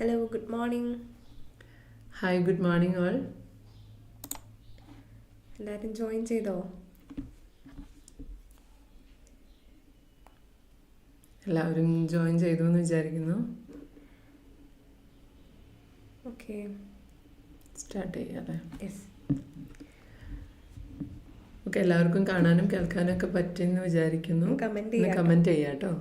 Hello good morning hi good morning all എല്ലാവരും join ചെയ്തോ? എല്ലാവരും ജോയിൻ ചെയ്തു എന്ന് വിചാരിക്കുന്നു. ഓക്കെ സ്റ്റാർട്ട് ചെയ്യാതെ യെസ് ഓക്കെ എല്ലാവർക്കും കാണാനും കേൾക്കാനും ഒക്കെ പറ്റുമെന്ന് വിചാരിക്കുന്നു. കമന്റ് കമന്റ് ചെയ്യാം കേട്ടോ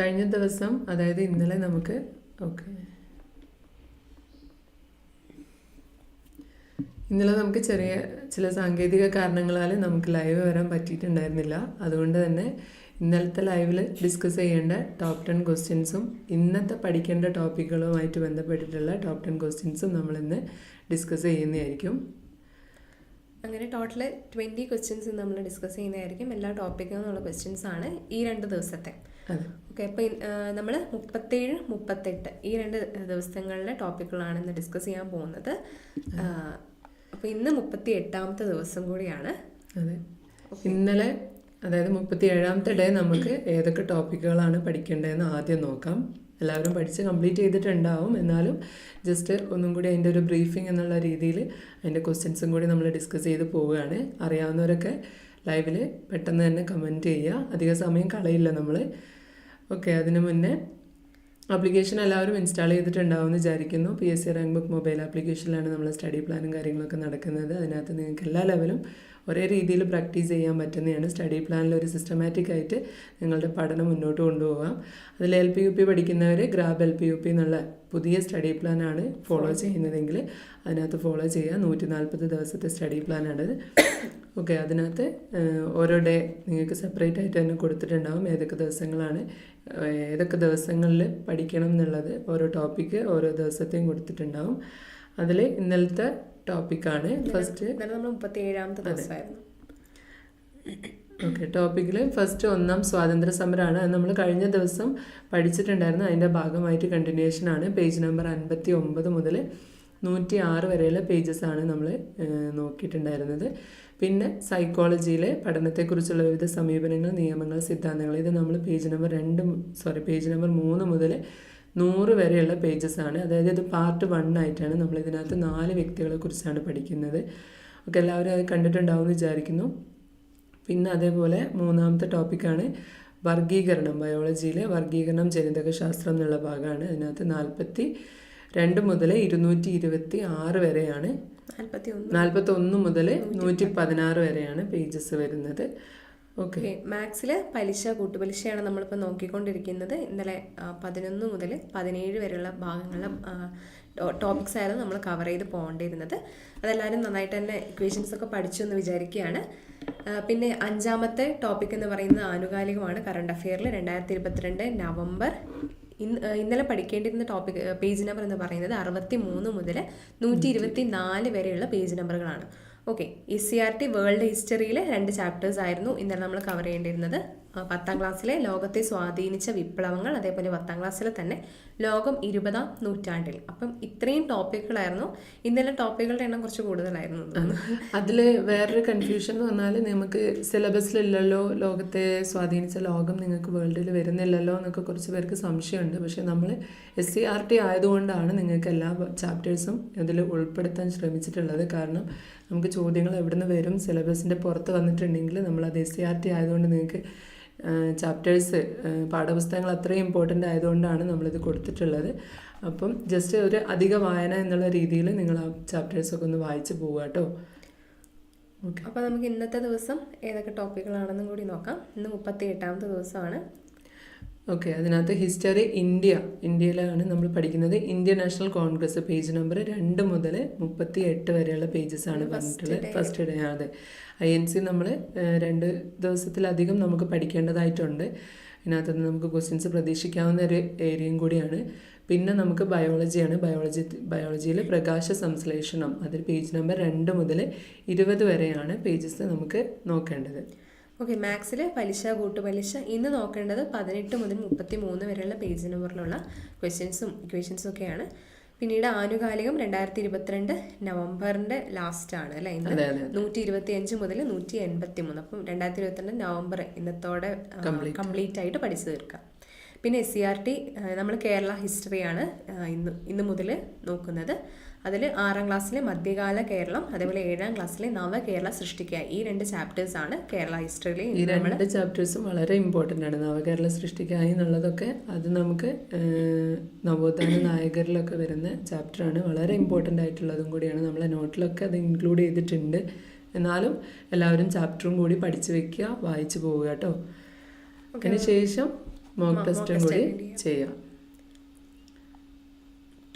കഴിഞ്ഞ ദിവസം അതായത് ഇന്നലെ നമുക്ക് ഓക്കെ. ഇന്നലെ നമുക്ക് ചെറിയ ചില സാങ്കേതിക കാരണങ്ങളാൽ നമുക്ക് ലൈവ് വരാൻ പറ്റിയിട്ടുണ്ടായിരുന്നില്ല. അതുകൊണ്ട് തന്നെ ഇന്നലത്തെ ലൈവിൽ ഡിസ്കസ് ചെയ്യേണ്ട ടോപ്പ് ടെൻ ക്വസ്റ്റ്യൻസും ഇന്നത്തെ പഠിക്കേണ്ട ടോപ്പിക്കുകളുമായിട്ട് ബന്ധപ്പെട്ടിട്ടുള്ള ടോപ്പ് ടെൻ ക്വസ്റ്റ്യൻസും നമ്മളിന്ന് ഡിസ്കസ് ചെയ്യുന്നതായിരിക്കും. അങ്ങനെ ടോട്ടൽ ട്വന്റി ക്വസ്റ്റ്യൻസ് നമ്മൾ ഡിസ്കസ് ചെയ്യുന്നതായിരിക്കും. എല്ലാ ടോപ്പിക്കും എന്നുള്ള ക്വസ്റ്റ്യൻസ് ആണ് ഈ രണ്ട് ദിവസത്തെ. ഓക്കെ അപ്പോൾ നമ്മൾ മുപ്പത്തേഴ് മുപ്പത്തെട്ട് ഈ രണ്ട് ദിവസങ്ങളിലെ ടോപ്പിക്കുകളാണ് ഇന്ന് ഡിസ്കസ് ചെയ്യാൻ പോകുന്നത്. അപ്പോൾ ഇന്ന് മുപ്പത്തി എട്ടാമത്തെ ദിവസം കൂടിയാണ്. അതെ. ഇന്നലെ അതായത് മുപ്പത്തി ഏഴാമത്തെ ഡേ നമുക്ക് ഏതൊക്കെ ടോപ്പിക്കുകളാണ് പഠിക്കേണ്ടതെന്ന് ആദ്യം നോക്കാം. എല്ലാവരും പഠിച്ച് കംപ്ലീറ്റ് ചെയ്തിട്ടുണ്ടാവും. എന്നാലും ജസ്റ്റ് ഒന്നും കൂടി അതിന്റെ ഒരു ബ്രീഫിംഗ് എന്നുള്ള രീതിയിൽ അതിന്റെ ക്വസ്റ്റ്യൻസും കൂടി നമ്മൾ ഡിസ്കസ് ചെയ്ത് പോവുകയാണ്. അറിയാവുന്നവരൊക്കെ ലൈവിൽ പെട്ടെന്ന് തന്നെ കമന്റ് ചെയ്യുക. അധിക സമയം കളയില്ല നമ്മൾ ഓക്കെ അതിന് മുന്നേ ആപ്ലിക്കേഷൻ എല്ലാവരും ഇൻസ്റ്റാൾ ചെയ്തിട്ടുണ്ടാവും എന്ന് വിചാരിക്കുന്നു. P S C rank book mobile ആപ്ലിക്കേഷനിലാണ് നമ്മൾ സ്റ്റഡി പ്ലാനും കാര്യങ്ങളൊക്കെ നടക്കുന്നത്. അതിനകത്ത് നിങ്ങൾക്ക് എല്ലാ ലെവലും ഒരേ രീതിയിൽ പ്രാക്ടീസ് ചെയ്യാൻ പറ്റുന്നതാണ്. സ്റ്റഡി പ്ലാനിൽ ഒരു സിസ്റ്റമാറ്റിക് ആയിട്ട് നിങ്ങളുടെ പഠനം മുന്നോട്ട് കൊണ്ടുപോകാം. അതിൽ L P U P പഠിക്കുന്നവർ grab L P U P എന്നുള്ള പുതിയ സ്റ്റഡി പ്ലാനാണ് ഫോളോ ചെയ്യുന്നതെങ്കിൽ അതിനകത്ത് ഫോളോ ചെയ്യുക. നൂറ്റി നാൽപ്പത് ദിവസത്തെ സ്റ്റഡി പ്ലാനാണ് ഓക്കെ അതിനകത്ത് ഓരോ ഡേ നിങ്ങൾക്ക് സെപ്പറേറ്റ് ആയിട്ട് തന്നെ കൊടുത്തിട്ടുണ്ടാവും ഏതൊക്കെ ദിവസങ്ങളാണ് ഏതൊക്കെ ദിവസങ്ങളിൽ പഠിക്കണം എന്നുള്ളത്. ഓരോ ടോപ്പിക്ക് ഓരോ ദിവസത്തെയും കൊടുത്തിട്ടുണ്ടാവും. അതിൽ ഇന്നലത്തെ ടോപ്പിക്കാണ്. ഫസ്റ്റ് നമ്മൾ മുപ്പത്തി ഏഴാമത്തെ ദിവസമായിരുന്നു. ഓക്കെ ടോപ്പിക്കിൽ ഫസ്റ്റ് ഒന്നാം സ്വാതന്ത്ര്യ സമരമാണ് അത് നമ്മൾ കഴിഞ്ഞ ദിവസം പഠിച്ചിട്ടുണ്ടായിരുന്നു. അതിന്റെ ഭാഗമായിട്ട് കണ്ടിന്യൂഷൻ ആണ്. പേജ് നമ്പർ അൻപത്തി ഒമ്പത് മുതൽ നൂറ്റി ആറ് വരെയുള്ള ആണ് നമ്മൾ നോക്കിയിട്ടുണ്ടായിരുന്നത്. പിന്നെ സൈക്കോളജിയിലെ പഠനത്തെക്കുറിച്ചുള്ള വിവിധ സമീപനങ്ങൾ നിയമങ്ങൾ സിദ്ധാന്തങ്ങൾ ഇത് നമ്മൾ പേജ് നമ്പർ രണ്ട് സോറി പേജ് നമ്പർ മൂന്ന് മുതൽ നൂറ് വരെയുള്ള പേജസ് ആണ്. അതായത് ഇത് പാർട്ട് വൺ ആയിട്ടാണ് നമ്മൾ ഇതിനകത്ത് നാല് വ്യക്തികളെ കുറിച്ചാണ് പഠിക്കുന്നത്. ഒക്കെ എല്ലാവരും അത് കണ്ടിട്ടുണ്ടാവും എന്ന് വിചാരിക്കുന്നു. പിന്നെ അതേപോലെ മൂന്നാമത്തെ ടോപ്പിക്കാണ് വർഗീകരണം ബയോളജിയിലെ വർഗീകരണം ജനിതക ശാസ്ത്രം എന്നുള്ള ഭാഗമാണ്. അതിനകത്ത് നാൽപ്പത്തി രണ്ട് മുതൽ ഇരുന്നൂറ്റി ഇരുപത്തി ആറ് വരെയാണ്. നാൽപ്പത്തി ഒന്ന് മുതൽ നൂറ്റി പതിനാറ് വരെയാണ് പേജസ് വരുന്നത്. ഓക്കെ. മാത്സിൽ പലിശ കൂട്ടുപലിശയാണ് നമ്മളിപ്പോൾ നോക്കിക്കൊണ്ടിരിക്കുന്നത്. ഇന്നലെ പതിനൊന്ന് മുതൽ പതിനേഴ് വരെയുള്ള ഭാഗങ്ങളിലെ ടോപ്പിക്സ് ആയിരുന്നു നമ്മൾ കവർ ചെയ്ത് പോകേണ്ടിയിരുന്നത്. അതെല്ലാവരും നന്നായിട്ട് തന്നെ ഇക്വേഷൻസ് ഒക്കെ പഠിച്ചു എന്ന് വിചാരിക്കുകയാണ്. പിന്നെ അഞ്ചാമത്തെ ടോപ്പിക് എന്ന് പറയുന്നത് ആനുകാലികമാണ്. കറണ്ട് അഫെയറിൽ രണ്ടായിരത്തി ഇരുപത്തിരണ്ട് നവംബർ. ഇന്ന് ഇന്നലെ പഠിക്കേണ്ടിരുന്ന ടോപ്പിക് പേജ് നമ്പർ എന്ന് പറയുന്നത് അറുപത്തി മൂന്ന് മുതൽ നൂറ്റി ഇരുപത്തി നാല് വരെയുള്ള page നമ്പറുകളാണ് okay E C R T world ഹിസ്റ്ററിയിലെ രണ്ട് ചാപ്റ്റേഴ്സ് ആയിരുന്നു ഇന്നലെ നമ്മൾ കവർ ചെയ്യേണ്ടിയിരുന്നത്. പത്താം ക്ലാസ്സിലെ ലോകത്തെ സ്വാധീനിച്ച വിപ്ലവങ്ങൾ അതേപോലെ പത്താം ക്ലാസ്സിലെ തന്നെ ലോകം ഇരുപതാം നൂറ്റാണ്ടിൽ. അപ്പം ഇത്രയും ടോപ്പിക്കുകളായിരുന്നു ഇന്നലെ ടോപ്പിക്കുകളുടെ എണ്ണം കുറച്ച് കൂടുതലായിരുന്നു. അതിൽ വേറൊരു കൺഫ്യൂഷൻ എന്ന് പറഞ്ഞാൽ നമുക്ക് സിലബസിലില്ലല്ലോ ലോകത്തെ സ്വാധീനിച്ച ലോകം നിങ്ങൾക്ക് വേൾഡിൽ വരുന്നില്ലല്ലോ എന്നൊക്കെ കുറച്ച് പേർക്ക് സംശയമുണ്ട്. പക്ഷേ നമ്മൾ എസ് സി ആർ ടി ആയതുകൊണ്ടാണ് നിങ്ങൾക്ക് എല്ലാ ചാപ്റ്റേഴ്സും ഇതിൽ ഉൾപ്പെടുത്താൻ ശ്രമിച്ചിട്ടുള്ളത്. കാരണം നമുക്ക് ചോദ്യങ്ങൾ എവിടെ നിന്ന് വരും സിലബസിന്റെ പുറത്ത് വന്നിട്ടുണ്ടെങ്കിൽ നമ്മൾ അത് എസ് സി ആർ ടി ആയതുകൊണ്ട് നിങ്ങൾക്ക് ചാപ്റ്റേഴ്സ് പാഠപുസ്തകങ്ങൾ അത്രയും ഇമ്പോർട്ടന്റ് ആയതുകൊണ്ടാണ് നമ്മളിത് കൊടുത്തിട്ടുള്ളത്. അപ്പം ജസ്റ്റ് ഒരു അധിക വായന എന്നുള്ള രീതിയിൽ നിങ്ങൾ ആ ചാപ്റ്റേഴ്സൊക്കെ ഒന്ന് വായിച്ച് പോവുക കേട്ടോ. അപ്പോൾ നമുക്ക് ഇന്നത്തെ ദിവസം ഏതൊക്കെ ടോപ്പിക്കുകളാണെന്നും കൂടി നോക്കാം. ഇന്ന് മുപ്പത്തി എട്ടാമത്തെ ദിവസമാണ്. ഓക്കെ അതിനകത്ത് ഹിസ്റ്ററി ഇന്ത്യ ഇന്ത്യയിലാണ് നമ്മൾ പഠിക്കുന്നത്. Indian National Congress page number രണ്ട് മുതൽ മുപ്പത്തി എട്ട് വരെയുള്ള പേജസ് ആണ് പറഞ്ഞിട്ടുള്ളത്. ഫസ്റ്റ് ഡേ അതെ. ഐ എൻ സി നമ്മൾ രണ്ട് ദിവസത്തിലധികം നമുക്ക് പഠിക്കേണ്ടതായിട്ടുണ്ട്. ഇതിനകത്ത് നമുക്ക് ക്വസ്റ്റ്യൻസ് പ്രതീക്ഷിക്കാവുന്ന ഒരു ഏരിയയും കൂടിയാണ്. പിന്നെ നമുക്ക് ബയോളജിയാണ് ബയോളജി ബയോളജിയിൽ പ്രകാശ സംശ്ലേഷണം. അതിൽ പേജ് നമ്പർ രണ്ട് മുതൽ ഇരുപത് വരെയാണ് പേജസ് നമുക്ക് നോക്കേണ്ടത്. ഓക്കെ മാത്സിൽ പലിശ കൂട്ടുപലിശ. ഇന്ന് നോക്കേണ്ടത് പതിനെട്ട് മുതൽ മുപ്പത്തി മൂന്ന് വരെയുള്ള പേജ് നമ്പറിലുള്ള ക്വസ്റ്റ്യൻസും ഇക്വേഷൻസും ഒക്കെയാണ്. പിന്നീട് ആനുകാലികം രണ്ടായിരത്തി ഇരുപത്തിരണ്ട് നവംബറിന്റെ ലാസ്റ്റ് ആണ് അല്ലെ? ഇന്ന് നൂറ്റി ഇരുപത്തി അഞ്ച് മുതൽ നൂറ്റി എൺപത്തി മൂന്ന് അപ്പം രണ്ടായിരത്തി ഇരുപത്തിരണ്ട് നവംബർ ഇന്നത്തോടെ കംപ്ലീറ്റ് ആയിട്ട് പഠിച്ചു തീർക്കാം. പിന്നെ എസ് സി ആർ ടി നമ്മൾ കേരള ഹിസ്റ്ററിയാണ് ആണ് ഇന്ന് ഇന്ന് മുതൽ നോക്കുന്നത്. അതിൽ ആറാം ക്ലാസ്സിലെ മധ്യകാല കേരളം അതേപോലെ ഏഴാം ക്ലാസ്സിലെ നവകേരള സൃഷ്ടിക്കുക. ഈ രണ്ട് ചാപ്റ്റേഴ്സ് ആണ് കേരള ഹിസ്റ്ററിയിലെ ഈ രണ്ട് ചാപ്റ്റേഴ്സും വളരെ ഇമ്പോർട്ടന്റ് ആണ്. നവകേരള സൃഷ്ടിക്കായി എന്നുള്ളതൊക്കെ അത് നമുക്ക് നവോത്ഥാന നായകരിലൊക്കെ വരുന്ന ചാപ്റ്ററാണ് വളരെ ഇമ്പോർട്ടന്റ് ആയിട്ടുള്ളതും കൂടിയാണ്. നമ്മളെ നോട്ടിലൊക്കെ അത് ഇൻക്ലൂഡ് ചെയ്തിട്ടുണ്ട്. എന്നാലും എല്ലാവരും ചാപ്റ്ററും കൂടി പഠിച്ചു വെക്കുക വായിച്ചു പോവുക കേട്ടോ. അതിന് ശേഷം മോക്ക് ടെസ്റ്റും കൂടി ചെയ്യാം.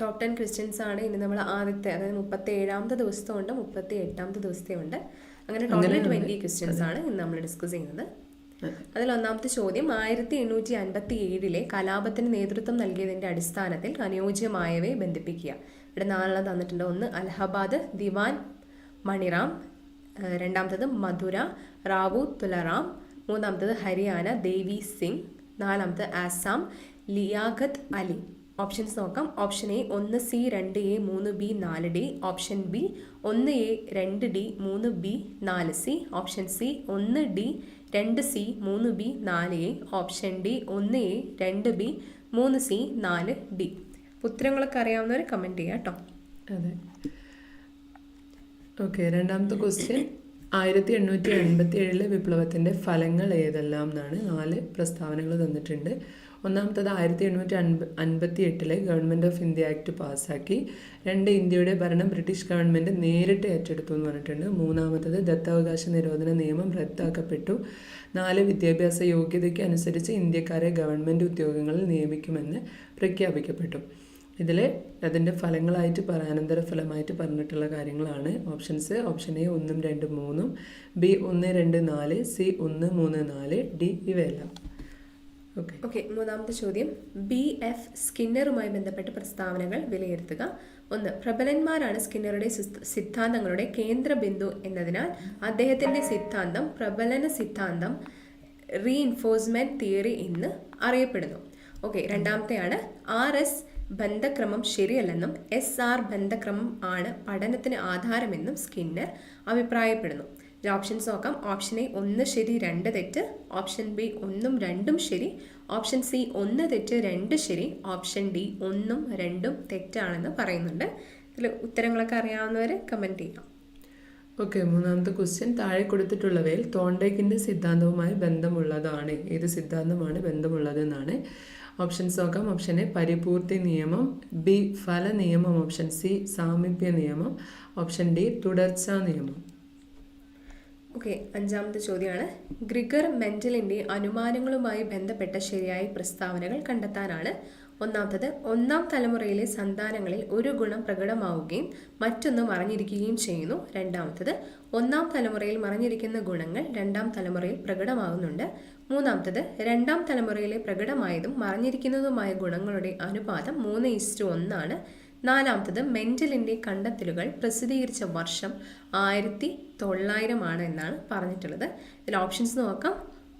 ടോപ്പ് ടെൻ ക്വസ്റ്റ്യൻസ് ആണ് ഇനി നമ്മൾ ആദ്യത്തെ അതായത് മുപ്പത്തി ഏഴാമത്തെ ദിവസത്തെ ഉണ്ട് മുപ്പത്തി എട്ടാമത്തെ ദിവസത്തെ ഉണ്ട്. അങ്ങനെ ടോട്ടൽ ട്വന്റി ക്വസ്റ്റ്യൻസ് ആണ് ഇന്ന് നമ്മൾ ഡിസ്കസ് ചെയ്യുന്നത്. അതിൽ ഒന്നാമത്തെ ചോദ്യം ആയിരത്തി എണ്ണൂറ്റി അൻപത്തി ഏഴിലെ കലാപത്തിന് നേതൃത്വം നൽകിയതിന്റെ അടിസ്ഥാനത്തിൽ അനുയോജ്യമായവയെ ബന്ധിപ്പിക്കുക. ഇവിടെ നാലെണ്ണം തന്നിട്ടുണ്ട്. ഒന്ന് അലഹബാദ് ദിവാൻ മണിറാം രണ്ടാമത്തത് മധുര റാവു തുലറാം മൂന്നാമത്തത് ഹരിയാന ദേവി സിംഗ് നാലാമത്തത് ആസാം ലിയാഖത്ത് അലി. ഓപ്ഷൻസ് നോക്കാം. ഓപ്ഷൻ എ ഒന്ന് സി രണ്ട് എ മൂന്ന് ബി നാല് ഡി ഓപ്ഷൻ ബി ഒന്ന് എ രണ്ട് ഡി മൂന്ന് ബി നാല് സി ഓപ്ഷൻ സി ഒന്ന് ഡി രണ്ട് സി മൂന്ന് ബി നാല് എ ഓപ്ഷൻ ഡി ഒന്ന് എ രണ്ട് ബി മൂന്ന് സി നാല് ഡി ഉത്തരങ്ങളൊക്കെ അറിയാവുന്നവർ കമന്റ് ചെയ്യാം കേട്ടോ അതെ. ഓക്കെ രണ്ടാമത്തെ ക്വസ്റ്റ്യൻ ആയിരത്തി എണ്ണൂറ്റി എൺപത്തി ഏഴിലെ വിപ്ലവത്തിന്റെ ഫലങ്ങൾ ഏതെല്ലാം എന്നാണ് നാല് പ്രസ്താവനകൾ തന്നിട്ടുണ്ട്. ഒന്നാമത്തത് ആയിരത്തി എണ്ണൂറ്റി അൻപ അൻപത്തി എട്ടിലെ ഗവൺമെന്റ് ഓഫ് ഇന്ത്യ ആക്ട് പാസ്സാക്കി. രണ്ട് ഇന്ത്യയുടെ ഭരണം ബ്രിട്ടീഷ് ഗവൺമെന്റ് നേരിട്ട് ഏറ്റെടുത്തു എന്ന് പറഞ്ഞിട്ടുണ്ട്. മൂന്നാമത്തത് ദത്താവകാശ നിരോധന നിയമം റദ്ദാക്കപ്പെട്ടു. നാല് വിദ്യാഭ്യാസ യോഗ്യതയ്ക്ക് അനുസരിച്ച് ഇന്ത്യക്കാരെ ഗവൺമെന്റ് ഉദ്യോഗങ്ങളിൽ നിയമിക്കുമെന്ന് പ്രഖ്യാപിക്കപ്പെട്ടു. ഇതിൽ അതിന്റെ ഫലങ്ങളായിട്ട് അനന്തര ഫലമായിട്ട് പറഞ്ഞിട്ടുള്ള കാര്യങ്ങളാണ്. ഓപ്ഷൻസ് ഓപ്ഷൻ എ ഒന്നും രണ്ടും മൂന്നും ബി ഒന്ന് രണ്ട് നാല് സി ഒന്ന് മൂന്ന് നാല് ഡി ഇവയെല്ലാം. ഓക്കെ മൂന്നാമത്തെ ചോദ്യം. ബി എഫ് സ്കിന്നറുമായി ബന്ധപ്പെട്ട പ്രസ്താവനകൾ വിലയിരുത്തുക. ഒന്ന് പ്രബലന്മാരാണ് സ്കിന്നറുടെ സിദ്ധാന്തങ്ങളുടെ കേന്ദ്ര ബിന്ദു എന്നതിനാൽ അദ്ദേഹത്തിന്റെ സിദ്ധാന്തം പ്രബലന സിദ്ധാന്തം റീഇൻഫോഴ്സ്മെന്റ് തിയറി എന്ന് അറിയപ്പെടുന്നു. ഓക്കെ രണ്ടാമത്തെയാണ്. ആർ എസ് ബന്ധക്രമം ശരിയല്ലെന്നും എസ് ആർ ബന്ധക്രമം ആണ് പഠനത്തിന് ആധാരമെന്നും സ്കിന്നർ അഭിപ്രായപ്പെടുന്നു. ഓപ്ഷൻസ് നോക്കാം. ഓപ്ഷൻ എ ഒന്ന് ശരി രണ്ട് തെറ്റ്. ഓപ്ഷൻ ബി ഒന്നും രണ്ടും ശരി. ഓപ്ഷൻ സി ഒന്ന് തെറ്റ് രണ്ട് ശരി. ഓപ്ഷൻ ഡി ഒന്നും രണ്ടും തെറ്റാണെന്ന് പറയുന്നുണ്ട്. ഇതിൽ ഉത്തരങ്ങളൊക്കെ അറിയാവുന്നവർ കമന്റ് ചെയ്യാം. ഓക്കെ മൂന്നാമത്തെ ക്വസ്റ്റ്യൻ താഴെ കൊടുത്തിട്ടുള്ളവയിൽ തോണ്ടേക്കിന്റെ സിദ്ധാന്തവുമായി ബന്ധമുള്ളതാണ്. ഏത് സിദ്ധാന്തമാണ് ബന്ധമുള്ളതെന്നാണ്. ഓപ്ഷൻസ് നോക്കാം. ഓപ്ഷൻ എ പരിപൂർത്തി നിയമം. ബി ഫല നിയമം. ഓപ്ഷൻ സി സാമീപ്യ നിയമം. ഓപ്ഷൻ ഡി തുടർച്ചാ നിയമം. ഓക്കെ അഞ്ചാമത്തെ ചോദ്യമാണ്. ഗ്രിഗർ മെന്റലിന്റെ അനുമാനങ്ങളുമായി ബന്ധപ്പെട്ട ശരിയായ പ്രസ്താവനകൾ കണ്ടെത്താനാണ് ഒന്നാമത്തത്. ഒന്നാം തലമുറയിലെ സന്താനങ്ങളിൽ ഒരു ഗുണം പ്രകടമാവുകയും മറ്റൊന്ന് മറഞ്ഞിരിക്കുകയും ചെയ്യുന്നു. രണ്ടാമത്തത് ഒന്നാം തലമുറയിൽ മറഞ്ഞിരിക്കുന്ന ഗുണങ്ങൾ രണ്ടാം തലമുറയിൽ പ്രകടമാകുന്നുണ്ട്. മൂന്നാമത്തത് രണ്ടാം തലമുറയിലെ പ്രകടമായതും മറഞ്ഞിരിക്കുന്നതുമായ ഗുണങ്ങളുടെ അനുപാതം മൂന്ന് ഇസ്റ്റു ഒന്നാണ്. നാലാമത്തത് മെന്റലിന്റെ കണ്ടെത്തലുകൾ പ്രസിദ്ധീകരിച്ച വർഷം ആയിരത്തി തൊള്ളായിരമാണ് എന്നാണ് പറഞ്ഞിട്ടുള്ളത്. ഇതിൽ ഓപ്ഷൻസ് നോക്കാം.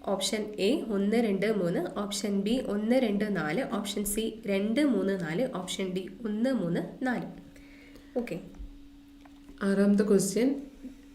ഓപ്ഷൻ എ ഒന്ന് രണ്ട് മൂന്ന് ഓപ്ഷൻ ബി ഒന്ന് രണ്ട് നാല് ഓപ്ഷൻ സി രണ്ട് മൂന്ന് നാല് ഓപ്ഷൻ ഡി ഒന്ന് മൂന്ന് നാല്. ഓക്കെ ആറാമത്തെ ക്വസ്റ്റ്യൻ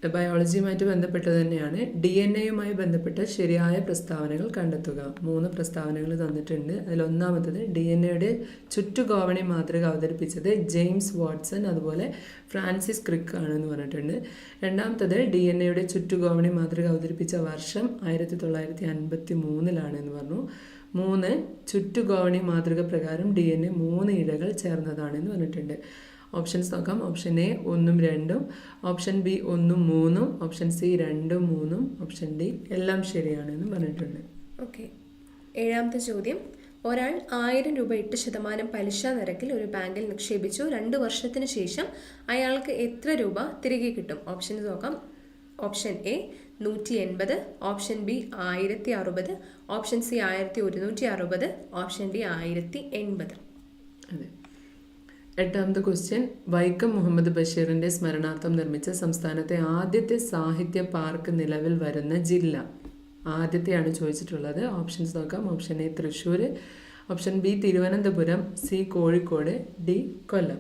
ബയോളജിയുമായിട്ട് ബന്ധപ്പെട്ട് തന്നെയാണ്. ഡി എൻ എയുമായി ബന്ധപ്പെട്ട ശരിയായ പ്രസ്താവനകൾ കണ്ടെത്തുക. മൂന്ന് പ്രസ്താവനകൾ തന്നിട്ടുണ്ട്. അതിലൊന്നാമത്തത് ഡി എൻ എയുടെ ചുറ്റുകോവണി മാതൃക അവതരിപ്പിച്ചത് ജെയിംസ് വാട്സൺ അതുപോലെ ഫ്രാൻസിസ് ക്രിക്ക് ആണെന്ന് പറഞ്ഞിട്ടുണ്ട്. രണ്ടാമത്തത് ഡി എൻ എയുടെ ചുറ്റുകോവണി മാതൃക അവതരിപ്പിച്ച വർഷം ആയിരത്തി തൊള്ളായിരത്തി അൻപത്തി മൂന്നിലാണെന്ന് പറഞ്ഞു. മൂന്ന് ചുറ്റുകോവണി മാതൃക പ്രകാരം ഡി എൻ എ മൂന്ന് ഇഴകൾ ചേർന്നതാണെന്ന് പറഞ്ഞിട്ടുണ്ട്. ഓപ്ഷൻസ് നോക്കാം. ഓപ്ഷൻ എ ഒന്നും രണ്ടും. ഓപ്ഷൻ ബി ഒന്നും മൂന്നും. ഓപ്ഷൻ സി രണ്ടും മൂന്നും. ഓപ്ഷൻ ഡി എല്ലാം ശരിയാണെന്ന് പറഞ്ഞിട്ടുണ്ട്. ഓക്കെ ഏഴാമത്തെ ചോദ്യം. ഒരാൾ ആയിരം രൂപ എട്ട് ശതമാനം പലിശ നിരക്കിൽ ഒരു ബാങ്കിൽ നിക്ഷേപിച്ചു. രണ്ട് വർഷത്തിന് ശേഷം അയാൾക്ക് എത്ര രൂപ തിരികെ കിട്ടും? ഓപ്ഷൻസ് നോക്കാം. ഓപ്ഷൻ എ നൂറ്റി എൺപത് ഓപ്ഷൻ ബി ആയിരത്തി അറുപത് ഓപ്ഷൻ സി ആയിരത്തി ഒരുന്നൂറ്റി അറുപത് ഓപ്ഷൻ ഡി ആയിരത്തി എൺപത് അതെ. എട്ടാമത്തെ ക്വസ്റ്റ്യൻ വൈക്കം മുഹമ്മദ് ബഷീറിന്റെ സ്മരണാർത്ഥം നിർമ്മിച്ച സംസ്ഥാനത്തെ ആദ്യത്തെ സാഹിത്യ പാർക്ക് നിലവിൽ വരുന്ന ജില്ല. ആദ്യത്തെയാണ് ചോദിച്ചിട്ടുള്ളത്. ഓപ്ഷൻസ് നോക്കാം. Option A Thrissur option B Thiruvananthapuram. C Kozhikode. D Kollam.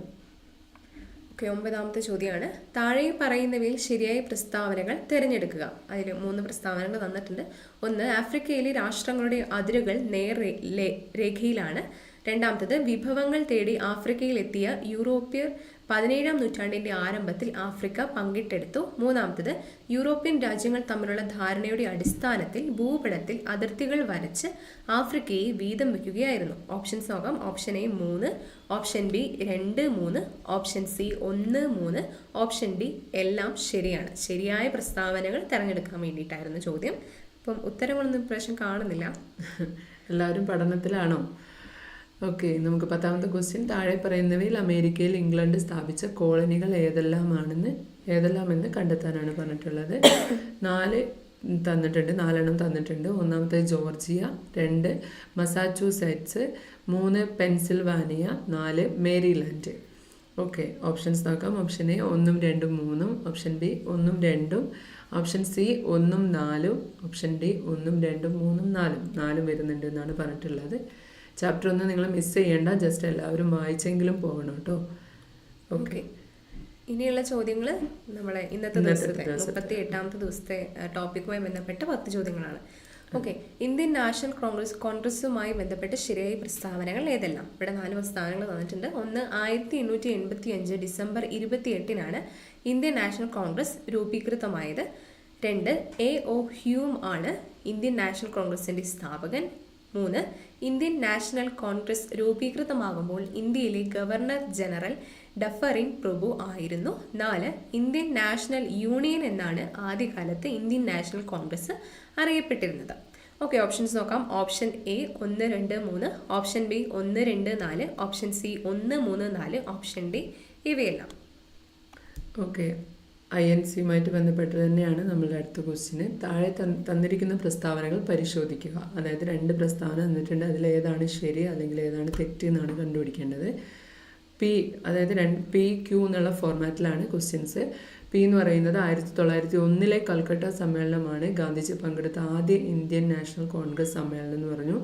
Okay ഒമ്പതാമത്തെ ചോദ്യമാണ്. താഴെ പറയുന്നവയിൽ ശരിയായ പ്രസ്താവനകൾ തിരഞ്ഞെടുക്കുക. അതിൽ മൂന്ന് പ്രസ്താവനകൾ തന്നിട്ടുണ്ട് ഒന്ന് ആഫ്രിക്കയിലെ രാഷ്ട്രങ്ങളുടെ അതിരുകൾ നേർ രേഖയിലാണ്. രണ്ടാമത്തത് വിഭവങ്ങൾ തേടി ആഫ്രിക്കയിൽ എത്തിയ യൂറോപ്യർ പതിനേഴാം നൂറ്റാണ്ടിന്റെ ആരംഭത്തിൽ ആഫ്രിക്ക പങ്കിട്ടെടുത്തു. മൂന്നാമത്തത് യൂറോപ്യൻ രാജ്യങ്ങൾ തമ്മിലുള്ള ധാരണയുടെ അടിസ്ഥാനത്തിൽ ഭൂപടത്തിൽ അതിർത്തികൾ വരച്ച് ആഫ്രിക്കയെ വീതം വയ്ക്കുകയായിരുന്നു. ഓപ്ഷൻസ് നോക്കാം ഓപ്ഷൻ എ മൂന്ന് ഓപ്ഷൻ ബി രണ്ട് മൂന്ന് ഓപ്ഷൻ സി ഒന്ന് മൂന്ന് ഓപ്ഷൻ ഡി എല്ലാം ശരിയാണ്. ശരിയായ പ്രസ്താവനകൾ തിരഞ്ഞെടുക്കാൻ വേണ്ടിയിട്ടായിരുന്നു ചോദ്യം. അപ്പം ഉത്തരങ്ങളൊന്നും ഇപ്രാവശ്യം കാണുന്നില്ല. എല്ലാവരും പഠനത്തിലാണോ? ഓക്കെ നമുക്ക് പത്താമത്തെ ക്വസ്റ്റ്യൻ താഴെ പറയുന്നവയിൽ അമേരിക്കയിൽ ഇംഗ്ലണ്ട് സ്ഥാപിച്ച കോളനികൾ ഏതെല്ലാമാണെന്ന് ഏതെല്ലാമെന്ന് കണ്ടെത്താനാണ് പറഞ്ഞിട്ടുള്ളത്. നാല് തന്നിട്ടുണ്ട് നാലെണ്ണം തന്നിട്ടുണ്ട്. ഒന്നാമത്തെ ജോർജിയ രണ്ട് മസാച്യൂസെറ്റ്സ് മൂന്ന് പെൻസിൽവാനിയ നാല് മേരിലാൻഡ്. ഓക്കെ ഓപ്ഷൻസ് നോക്കാം. ഓപ്ഷൻ എ ഒന്നും രണ്ടും മൂന്നും ഓപ്ഷൻ ബി ഒന്നും രണ്ടും ഓപ്ഷൻ സി ഒന്നും നാലും ഓപ്ഷൻ ഡി ഒന്നും രണ്ടും മൂന്നും നാലും. നാലും വരുന്നുണ്ട് എന്നാണ് പറഞ്ഞിട്ടുള്ളത്. ചാപ്റ്റർ ഒന്ന് നിങ്ങൾ മിസ് ചെയ്യേണ്ട. ജസ്റ്റ് എല്ലാവരും വായിച്ചെങ്കിലും പോകണം കേട്ടോ. ഓക്കെ ഇനിയുള്ള ചോദ്യങ്ങൾ നമ്മളെ ഇന്നത്തെ ദിവസത്തെ. മുപ്പത്തി എട്ടാമത്തെ ദിവസത്തെ ടോപ്പിക്കുമായി ബന്ധപ്പെട്ട പത്ത് ചോദ്യങ്ങളാണ്. ഓക്കെ ഇന്ത്യൻ നാഷണൽ കോൺഗ്രസ് കോൺഗ്രസുമായി ബന്ധപ്പെട്ട ശരിയായ പ്രസ്താവനകൾ ഏതെല്ലാം? ഇവിടെ നാല് പ്രസ്താവനകൾ തന്നിട്ടുണ്ട്. ഒന്ന് ആയിരത്തി എണ്ണൂറ്റി എൺപത്തി അഞ്ച് ഡിസംബർ ഇരുപത്തി എട്ടിനാണ് ഇന്ത്യൻ നാഷണൽ കോൺഗ്രസ് രൂപീകൃതമായത്. രണ്ട് എ ഒ ഹ്യൂം ആണ് ഇന്ത്യൻ നാഷണൽ കോൺഗ്രസിന്റെ സ്ഥാപകൻ. മൂന്ന് ഇന്ത്യൻ നാഷണൽ കോൺഗ്രസ് രൂപീകൃതമാകുമ്പോൾ ഇന്ത്യയിലെ ഗവർണർ ജനറൽ ഡഫറിൻ പ്രഭു ആയിരുന്നു. നാല് ഇന്ത്യൻ നാഷണൽ യൂണിയൻ എന്നാണ് ആദ്യകാലത്ത് ഇന്ത്യൻ നാഷണൽ കോൺഗ്രസ് അറിയപ്പെട്ടിരുന്നത്. ഓക്കെ ഓപ്ഷൻസ് നോക്കാം. ഓപ്ഷൻ എ ഒന്ന് രണ്ട് മൂന്ന് ഓപ്ഷൻ ബി ഒന്ന് രണ്ട് നാല് ഓപ്ഷൻ സി ഒന്ന് മൂന്ന് നാല് ഓപ്ഷൻ ഡി ഇവയെല്ലാം. ഓക്കെ. ഐ എൻ സിയുമായിട്ട് ബന്ധപ്പെട്ട് തന്നെയാണ് നമ്മളുടെ അടുത്ത ക്വസ്റ്റിന്. താഴെ തന്നിരിക്കുന്ന പ്രസ്താവനകൾ പരിശോധിക്കുക. അതായത് രണ്ട് പ്രസ്താവന തന്നിട്ടുണ്ട്. അതിൽ ഏതാണ് ശരി അല്ലെങ്കിൽ ഏതാണ് തെറ്റ് എന്നാണ് കണ്ടുപിടിക്കേണ്ടത്. പി അതായത് രണ്ട് പി ക്യൂ എന്നുള്ള ഫോർമാറ്റിലാണ് ക്വസ്റ്റ്യൻസ്. പി എന്ന് പറയുന്നത് ആയിരത്തി തൊള്ളായിരത്തി ഒന്നിലെ കൽക്കട്ട സമ്മേളനമാണ്. ഗാന്ധിജി പങ്കെടുത്ത ആദ്യ ഇന്ത്യൻ നാഷണൽ കോൺഗ്രസ് സമ്മേളനം എന്ന് പറഞ്ഞു.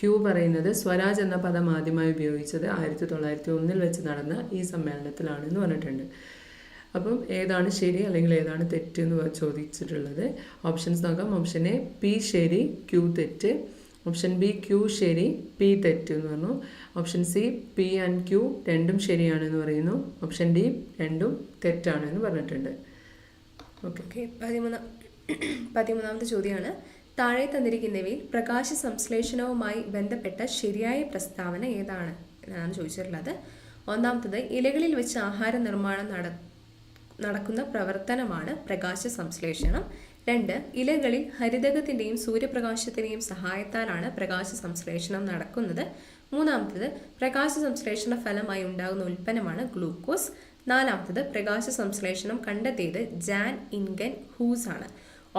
ക്യൂ പറയുന്നത് സ്വരാജ് എന്ന പദം ആദ്യമായി ഉപയോഗിച്ചത് ആയിരത്തി തൊള്ളായിരത്തി ഒന്നിൽ വെച്ച് നടന്ന ഈ സമ്മേളനത്തിലാണ് എന്ന് പറഞ്ഞിട്ടുണ്ട്. അപ്പം ഏതാണ് ശരി അല്ലെങ്കിൽ ഏതാണ് തെറ്റ് എന്ന് ചോദിച്ചിട്ടുള്ളത്. ഓപ്ഷൻസ് നോക്കാം. ഓപ്ഷൻ എ പി ശരി ക്യൂ തെറ്റ്. ഓപ്ഷൻ ബി ക്യൂ ശരി പി തെറ്റ് എന്ന് പറഞ്ഞു. Option C P and Q രണ്ടും ശരിയാണെന്ന് പറയുന്നു. ഓപ്ഷൻ ഡി രണ്ടും തെറ്റാണെന്ന് പറഞ്ഞിട്ടുണ്ട്. ഓക്കെ ഓക്കെ പതിമൂന്നാം പതിമൂന്നാമത്തെ ചോദ്യമാണ്. താഴെ തന്നിരിക്കുന്നവയിൽ പ്രകാശ സംശ്ലേഷണവുമായി ബന്ധപ്പെട്ട ശരിയായ പ്രസ്താവന ഏതാണ്? എന്നാണ് ചോദിച്ചിട്ടുള്ളത്. ഒന്നാമത്തത് ഇലകളിൽ വെച്ച് ആഹാര നിർമ്മാണം നട നടക്കുന്ന പ്രവർത്തനമാണ് പ്രകാശ സംശ്ലേഷണം രണ്ട് ഇലകളിൽ ഹരിതകത്തിന്റെയും സൂര്യപ്രകാശത്തിന്റെയും സഹായത്താലാണ് പ്രകാശ സംശ്ലേഷണം നടക്കുന്നത്. മൂന്നാമത്തത് പ്രകാശ സംശ്ലേഷണ ഫലമായി ഉണ്ടാകുന്ന ഉൽപ്പന്നമാണ് ഗ്ലൂക്കോസ്. നാലാമത്തത് പ്രകാശ സംശ്ലേഷണം കണ്ടെത്തിയത് ജാൻ ഇൻഗൻ ഹൂസ് ആണ്.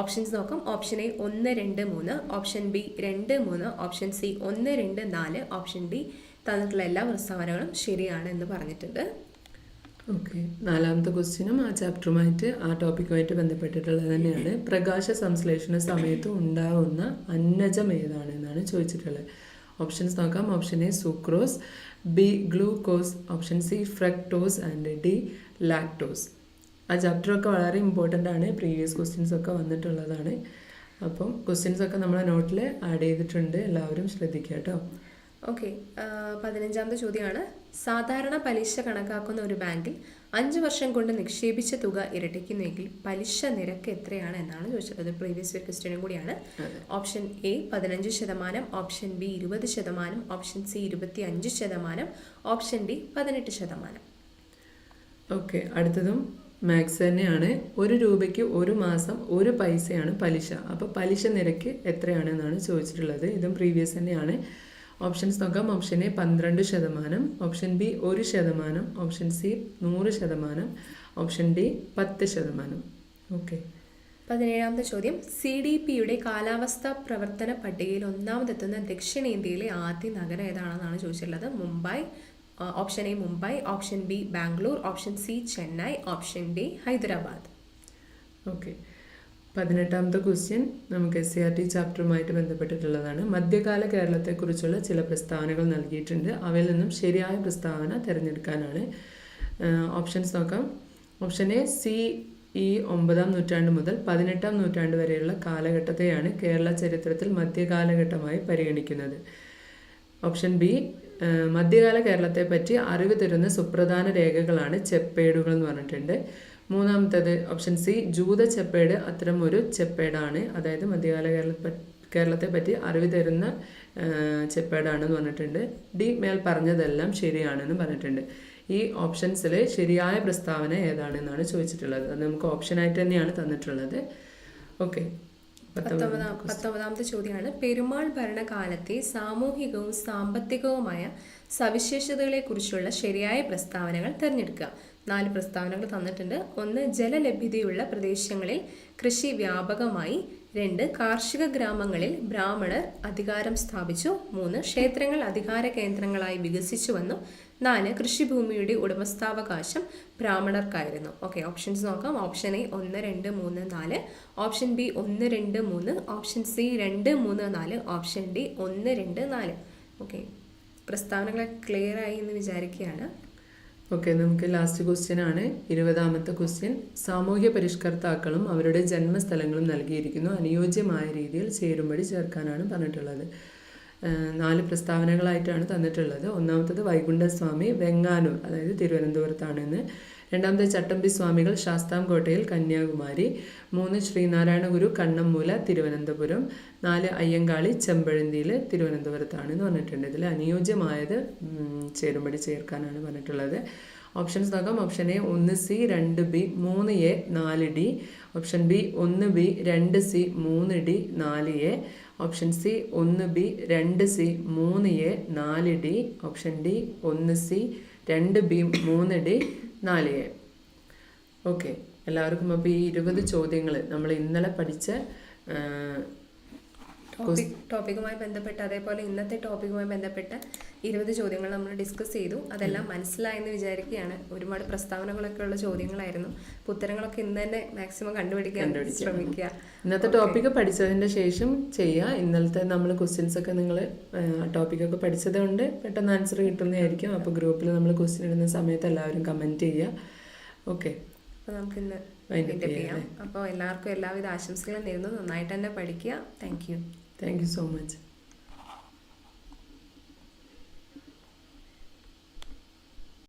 ഓപ്ഷൻസ് നോക്കാം. ഓപ്ഷൻ എ ഒന്ന് രണ്ട് മൂന്ന് ഓപ്ഷൻ ബി രണ്ട് മൂന്ന് ഓപ്ഷൻ സി ഒന്ന് രണ്ട് നാല് ഓപ്ഷൻ ഡി തന്നിട്ടുള്ള എല്ലാ പ്രസ്താവനകളും ശരിയാണ് എന്ന് പറഞ്ഞിട്ടുണ്ട്. ഓക്കെ നാലാമത്തെ ക്വസ്റ്റ്യനും ആ ചാപ്റ്ററുമായിട്ട് ആ ടോപ്പിക്കുമായിട്ട് ബന്ധപ്പെട്ടിട്ടുള്ളത് തന്നെയാണ്. പ്രകാശ സംശ്ലേഷണ സമയത്ത് ഉണ്ടാകുന്ന അന്നജം ഏതാണ് എന്നാണ് ചോദിച്ചിട്ടുള്ളത്. ഓപ്ഷൻസ് നോക്കാം. Option A sucrose B glucose option C fructose and D lactose ആ ചാപ്റ്ററൊക്കെ വളരെ ഇമ്പോർട്ടന്റ് ആണ്. പ്രീവിയസ് ക്വസ്റ്റ്യൻസ് ഒക്കെ വന്നിട്ടുള്ളതാണ്. അപ്പം ക്വസ്റ്റ്യൻസ് ഒക്കെ നമ്മളെ നോട്ടിൽ ആഡ് ചെയ്തിട്ടുണ്ട്. എല്ലാവരും ശ്രദ്ധിക്കുക കേട്ടോ. ഓക്കെ പതിനഞ്ചാമത്തെ ചോദ്യമാണ്. സാധാരണ പലിശ കണക്കാക്കുന്ന ഒരു ബാങ്കിൽ അഞ്ച് വർഷം കൊണ്ട് നിക്ഷേപിച്ച തുക ഇരട്ടിക്കുന്നുവെങ്കിൽ പലിശ നിരക്ക് എത്രയാണ് എന്നാണ് ചോദിച്ചത്. അത് പ്രീവിയസ് ഇയർ ക്വസ്റ്റ്യനും കൂടിയാണ്. ഓപ്ഷൻ എ പതിനഞ്ച് ശതമാനം ഓപ്ഷൻ ബി ഇരുപത് ശതമാനം ഓപ്ഷൻ സി ഇരുപത്തി അഞ്ച് ശതമാനം ഓപ്ഷൻ ഡി പതിനെട്ട് ശതമാനം. ഓക്കെ അടുത്തതും മാത്സ് തന്നെയാണ്. ഒരു രൂപയ്ക്ക് ഒരു മാസം ഒരു പൈസയാണ് പലിശ. അപ്പോൾ പലിശ നിരക്ക് എത്രയാണെന്നാണ് ചോദിച്ചിട്ടുള്ളത്. ഇതും പ്രീവിയസ് തന്നെയാണ്. ഓപ്ഷൻസ് നോക്കാം. ഓപ്ഷൻ എ പന്ത്രണ്ട് ശതമാനം. ഓപ്ഷൻ ബി ഒരു ശതമാനം. ഓപ്ഷൻ സി നൂറ് ശതമാനം. ഓപ്ഷൻ ഡി പത്ത് ശതമാനം. ഓക്കെ പതിനേഴാമത്തെ ചോദ്യം. സി ഡി പിയുടെ കാലാവസ്ഥാ പ്രവർത്തന പട്ടികയിൽ ഒന്നാമതെത്തുന്ന ദക്ഷിണേന്ത്യയിലെ ആദ്യ നഗരം ഏതാണെന്നാണ് ചോദിച്ചിട്ടുള്ളത്? Mumbai option A Mumbai option B Bangalore option C Chennai option D Hyderabad. Okay പതിനെട്ടാമത്തെ ക്വസ്റ്റ്യൻ നമുക്ക് എസ് സി ആർ ടി ചാപ്റ്ററുമായിട്ട് ബന്ധപ്പെട്ടിട്ടുള്ളതാണ്. മധ്യകാല കേരളത്തെക്കുറിച്ചുള്ള ചില പ്രസ്താവനകൾ നൽകിയിട്ടുണ്ട്. അവയിൽ നിന്നും ശരിയായ പ്രസ്താവന തിരഞ്ഞെടുക്കാനാണ്. ഓപ്ഷൻസ് നോക്കാം. ഓപ്ഷൻ എ സി ഈ ഒമ്പതാം നൂറ്റാണ്ട് മുതൽ പതിനെട്ടാം നൂറ്റാണ്ട് വരെയുള്ള കാലഘട്ടത്തെയാണ് കേരള ചരിത്രത്തിൽ മധ്യകാലഘട്ടമായി പരിഗണിക്കുന്നത്. ഓപ്ഷൻ ബി മധ്യകാല കേരളത്തെ പറ്റി അറിവ് തരുന്ന സുപ്രധാന രേഖകളാണ് ചെപ്പേടുകൾ എന്ന് പറഞ്ഞിട്ടുണ്ട്. മൂന്നാമത്തേത് ഓപ്ഷൻ സി ജൂത ചെപ്പേട് അത്തരം ഒരു ചെപ്പേടാണ്. അതായത് മധ്യകാല കേരള കേരളത്തെ പറ്റി അറിവ് തരുന്ന ചെപ്പേടാണെന്ന് പറഞ്ഞിട്ടുണ്ട്. ഡി മേൽ പറഞ്ഞതെല്ലാം ശരിയാണെന്ന് പറഞ്ഞിട്ടുണ്ട്. ഈ ഓപ്ഷൻസിൽ ശരിയായ പ്രസ്താവന ഏതാണെന്നാണ് ചോദിച്ചിട്ടുള്ളത്. അത് നമുക്ക് ഓപ്ഷനായിട്ട് തന്നെയാണ് തന്നിട്ടുള്ളത്. ഓക്കെ പത്തൊമ്പതാം പത്തൊമ്പതാമത്തെ ചോദ്യമാണ്. പെരുമാൾ ഭരണകാലത്തെ സാമൂഹികവും സാമ്പത്തികവുമായ സവിശേഷതകളെക്കുറിച്ചുള്ള ശരിയായ പ്രസ്താവനകൾ തിരഞ്ഞെടുക്കുക. നാല് പ്രസ്താവനകൾ തന്നിട്ടുണ്ട്. ഒന്ന് ജലലഭ്യതയുള്ള പ്രദേശങ്ങളിൽ കൃഷി വ്യാപകമായി. രണ്ട് കാർഷിക ഗ്രാമങ്ങളിൽ ബ്രാഹ്മണർ അധികാരം സ്ഥാപിച്ചു. മൂന്ന് ക്ഷേത്രങ്ങൾ അധികാര കേന്ദ്രങ്ങളായി വികസിച്ചു വന്നു നാല് കൃഷിഭൂമിയുടെ ഉടമസ്ഥാവകാശം ബ്രാഹ്മണർക്കായിരുന്നു. ഓക്കെ ഓപ്ഷൻസ് നോക്കാം. ഓപ്ഷൻ എ ഒന്ന് രണ്ട് മൂന്ന് നാല്. ഓപ്ഷൻ ബി ഒന്ന് രണ്ട് മൂന്ന്. ഓപ്ഷൻ സി രണ്ട് മൂന്ന് നാല്. ഓപ്ഷൻ ഡി ഒന്ന് രണ്ട് നാല്. ഓക്കെ പ്രസ്താവനകൾ ക്ലിയർ ആയി എന്ന് വിചാരിക്കുകയാണ്. ഓക്കെ നമുക്ക് ലാസ്റ്റ് ക്വസ്റ്റ്യൻ ആണ്. ഇരുപതാമത്തെ ക്വസ്റ്റ്യൻ സാമൂഹ്യ പരിഷ്കർത്താക്കളും അവരുടെ ജന്മസ്ഥലങ്ങളും നൽകിയിരിക്കുന്നു. അനുയോജ്യമായ രീതിയിൽ ചേരുംപടി ചേർക്കാനാണ് പറഞ്ഞിട്ടുള്ളത്. നാല് പ്രസ്താവനകളായിട്ടാണ് തന്നിട്ടുള്ളത്. ഒന്നാമത്തത് വൈകുണ്ഠസ്വാമി വെങ്ങാനൂർ അതായത് തിരുവനന്തപുരത്താണെന്ന്. രണ്ടാമത്തെ ചട്ടമ്പി സ്വാമികൾ ശാസ്താംകോട്ടയിൽ കന്യാകുമാരി. മൂന്ന് ശ്രീനാരായണ ഗുരു കണ്ണമ്മൂല തിരുവനന്തപുരം. നാല് അയ്യങ്കാളി ചെമ്പഴന്തിയിൽ തിരുവനന്തപുരത്താണ് എന്ന് പറഞ്ഞിട്ടുണ്ട്. ഇതിൽ അനുയോജ്യമായത് ചേരുമ്പടി ചേർക്കാനാണ് പറഞ്ഞിട്ടുള്ളത്. ഓപ്ഷൻസ് നോക്കാം. ഓപ്ഷൻ എ ഒന്ന് സി രണ്ട് ബി മൂന്ന് എ നാല് ഡി. ഓപ്ഷൻ ബി ഒന്ന് ബി രണ്ട് സി മൂന്ന് ഡി നാല് എ. ഓപ്ഷൻ സി ഒന്ന് ബി രണ്ട് സി മൂന്ന് എ നാല് ഡി. ഓപ്ഷൻ ഡി ഒന്ന് സി രണ്ട് ബി മൂന്ന് ഡി. നാല് എ. ഓക്കെ. എല്ലാവർക്കും അപ്പോൾ ഈ ഇരുപത് ചോദ്യങ്ങൾ നമ്മൾ ഇന്നലെ പഠിച്ച ടോപ്പിക് ടോപ്പിക്കുമായി ബന്ധപ്പെട്ട് അതേപോലെ ഇന്നത്തെ ടോപ്പിക്കുമായി ബന്ധപ്പെട്ട് ഇരുപത് ചോദ്യങ്ങൾ നമ്മൾ ഡിസ്കസ് ചെയ്തു. അതെല്ലാം മനസ്സിലായെന്ന് വിചാരിക്കുകയാണ്. ഒരുപാട് പ്രസ്താവനകളൊക്കെ ഉള്ള ചോദ്യങ്ങളായിരുന്നു. അപ്പോൾ ഉത്തരങ്ങളൊക്കെ ഇന്ന് തന്നെ മാക്സിമം കണ്ടുപിടിക്കാൻ ശ്രമിക്കുക. ഇന്നത്തെ ടോപ്പിക്ക് പഠിച്ചതിന്റെ ശേഷം ചെയ്യുക ഇന്നലത്തെ നമ്മൾ ക്വസ്റ്റ്യൻസ് ഒക്കെ നിങ്ങൾ ടോപ്പിക്കൊക്കെ പഠിച്ചത് കൊണ്ട് പെട്ടെന്ന് ആൻസർ കിട്ടുന്നതായിരിക്കും. അപ്പോൾ ഗ്രൂപ്പിൽ നമ്മൾ ക്വസ്റ്റ്യൻ ഇടുന്ന സമയത്ത് എല്ലാവരും കമന്റ് ചെയ്യുക ഓക്കെ അപ്പോൾ നമുക്ക് ഇന്ന് Wind up വൈൻഡപ്പ് ചെയ്യാം അപ്പോൾ എല്ലാവർക്കും എല്ലാവിധ ആശംസകളും നേരുന്നു. നന്നായിട്ട് തന്നെ പഠിക്കുക. Thank you thank you so much